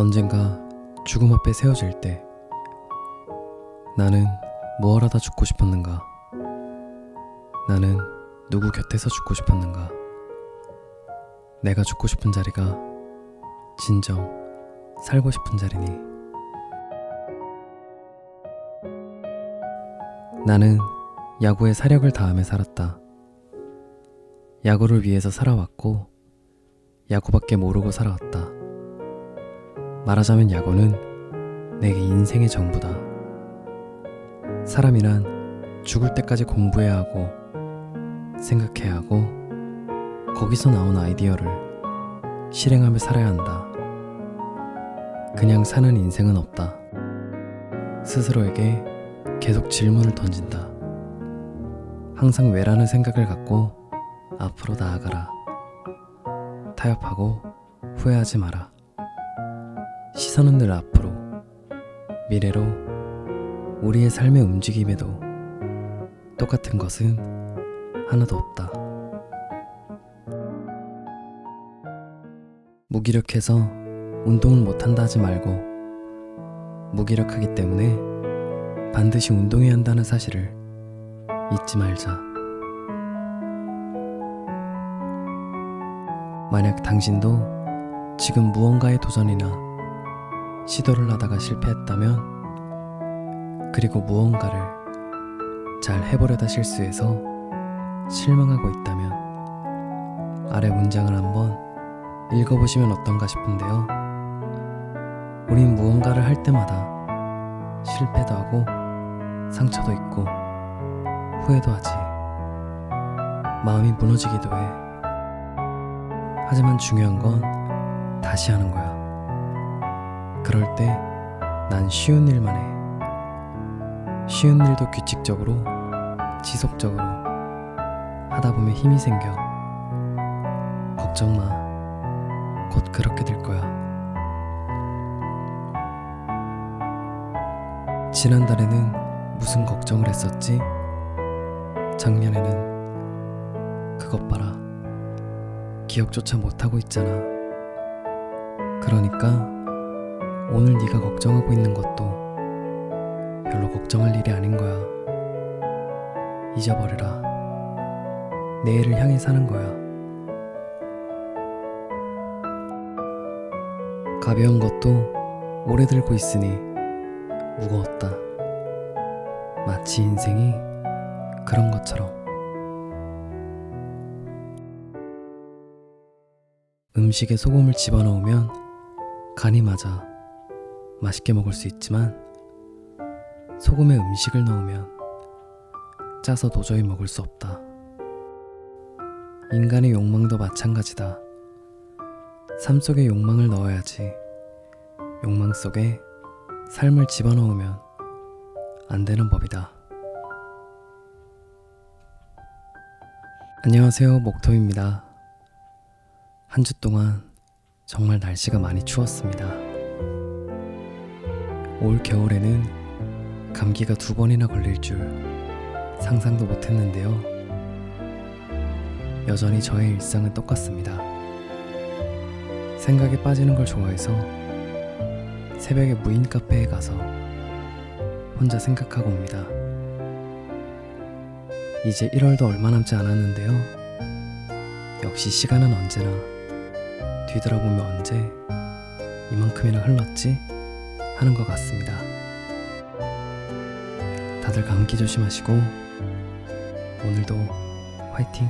언젠가 죽음 앞에 세워질 때 나는 무얼 하다 죽고 싶었는가? 나는 누구 곁에서 죽고 싶었는가? 내가 죽고 싶은 자리가 진정 살고 싶은 자리니 나는 야구에 사력을 다하며 살았다. 야구를 위해서 살아왔고 야구밖에 모르고 살아왔다. 말하자면 야구는 내게 인생의 전부다. 사람이란 죽을 때까지 공부해야 하고 생각해야 하고 거기서 나온 아이디어를 실행하며 살아야 한다. 그냥 사는 인생은 없다. 스스로에게 계속 질문을 던진다. 항상 왜라는 생각을 갖고 앞으로 나아가라. 타협하고 후회하지 마라. 시선은 늘 앞으로, 미래로, 우리의 삶의 움직임에도 똑같은 것은 하나도 없다. 무기력해서 운동을 못한다 하지 말고, 무기력하기 때문에 반드시 운동해야 한다는 사실을 잊지 말자. 만약 당신도 지금 무언가의 도전이나 시도를 하다가 실패했다면, 그리고 무언가를 잘 해보려다 실수해서 실망하고 있다면, 아래 문장을 한번 읽어보시면 어떤가 싶은데요. 우린 무언가를 할 때마다 실패도 하고 상처도 있고 후회도 하지. 마음이 무너지기도 해. 하지만 중요한 건 다시 하는 거야. 그럴 때 난 쉬운 일만 해. 쉬운 일도 규칙적으로, 지속적으로 하다 보면 힘이 생겨. 걱정 마. 곧 그렇게 될 거야. 지난달에는 무슨 걱정을 했었지? 작년에는 그것 봐라. 기억조차 못하고 있잖아. 그러니까 오늘 네가 걱정하고 있는 것도 별로 걱정할 일이 아닌 거야. 잊어버려라. 내일을 향해 사는 거야. 가벼운 것도 오래 들고 있으니 무거웠다. 마치 인생이 그런 것처럼. 음식에 소금을 집어넣으면 간이 맞아 맛있게 먹을 수 있지만 소금에 음식을 넣으면 짜서 도저히 먹을 수 없다. 인간의 욕망도 마찬가지다. 삶 속에 욕망을 넣어야지. 욕망 속에 삶을 집어넣으면 안 되는 법이다. 안녕하세요, 목토입니다. 한 주 동안 정말 날씨가 많이 추웠습니다. 올 겨울에는 감기가 두 번이나 걸릴 줄 상상도 못 했는데요. 여전히 저의 일상은 똑같습니다. 생각에 빠지는 걸 좋아해서 새벽에 무인 카페에 가서 혼자 생각하고 옵니다. 이제 1월도 얼마 남지 않았는데요. 역시 시간은 언제나 뒤돌아보면 언제 이만큼이나 흘렀지 하는 것 같습니다. 다들 감기 조심하시고 오늘도 화이팅!